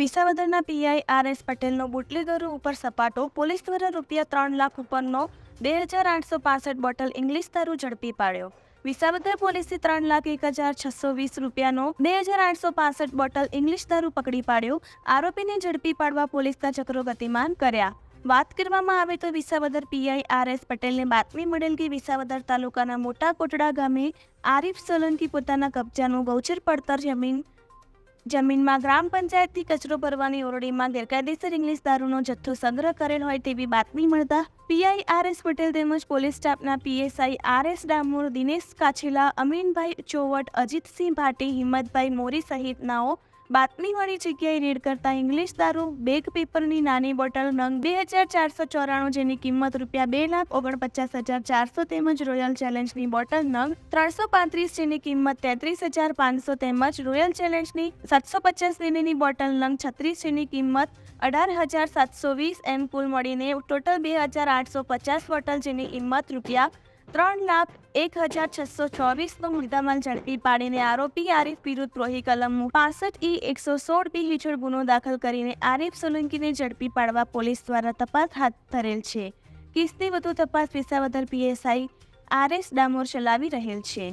વિસાવદરના PI R S પટેલનો બુટલેગરો ઉપર સપાટો, police દ્વારા રૂપિયા ત્રણ લાખ ઉપરનો બે હજાર આઠસો પાસઠ બોટલ ઇંગ્લિશ દારૂ ઝડપી પાડ્યો. વિસાવદર પોલીસે ત્રણ લાખ એક હજાર છસો વીસ રૂપિયાનો બે હજાર આઠસો પાસઠ બોટલ ઇંગ્લિશ દારૂ પકડી પાડ્યો. આરોપીને ઝડપી પાડવા પોલીસના ચક્રો ગતિમાન કર્યા. વાત કરવામાં આવે તો વિસાવદર પીઆઈ આર એસ પટેલને બાતમી મળેલ કે વિસાવદર તાલુકાના મોટા કોટડા ગામે આરીફ સોલંકી પોતાના કબજાનું ગૌચર પડતર જમીન જમીનમાં ગ્રામ પંચાયતથી કચરો ભરવાની ઓરડીમાં ગેરકાયદેસર ઇંગ્લિશ દારૂનો જથ્થો સંગ્રહ કરેલ હોય તેવી બાતમી મળતા પીઆઈ આર એસ પટેલ તેમજ પોલીસ સ્ટાફના PSI R S Damor, Dinesh Kachhela, Aminbhai Chovat, Ajitsinh Bhati, Himmatbhai Mori સહિતનાઓ બાતમીવાળી જગ્યાએ રેડ કરતા ઇંગ્લિશ દારૂ, બેગ પેપરની નાની બોટલ નંગ બે હજાર ચારસો ચોરાણું જેની કિંમત રૂપિયા બે લાખ ઓગણપચાસ હજાર ચારસો તેમજ રોયલ ચેલેન્જની બોટલ નંગ ત્રણસો પાંત્રીસ જેની કિંમત તેત્રીસ હજાર પાંચસો તેમજ રોયલ ચેલેન્જની સાતસો પચાસ મિલીની બોટલ નંગ છત્રીસ જેની કિંમત અઢાર હજાર સાતસો વીસ એમ કુલ મળીને ટોટલ બે હજાર આઠસો પચાસ બોટલ જેની કિંમત રૂપિયા ત્રણ લાખ એક હજાર છસો ચોવીસનો મુદ્દામાલ ઝડપી પાડીને આરોપી આરીફ વિરુદ્ધ રોહી કલમ પાસઠ ઈ એકસો સોળ બી હેઠળ ગુનો દાખલ કરીને આરીફ સોલંકીને ઝડપી પાડવા પોલીસ દ્વારા તપાસ હાથ ધરેલ છે. કેસની વધુ તપાસ Visavadar PSI R S Damor ચલાવી રહેલ છે.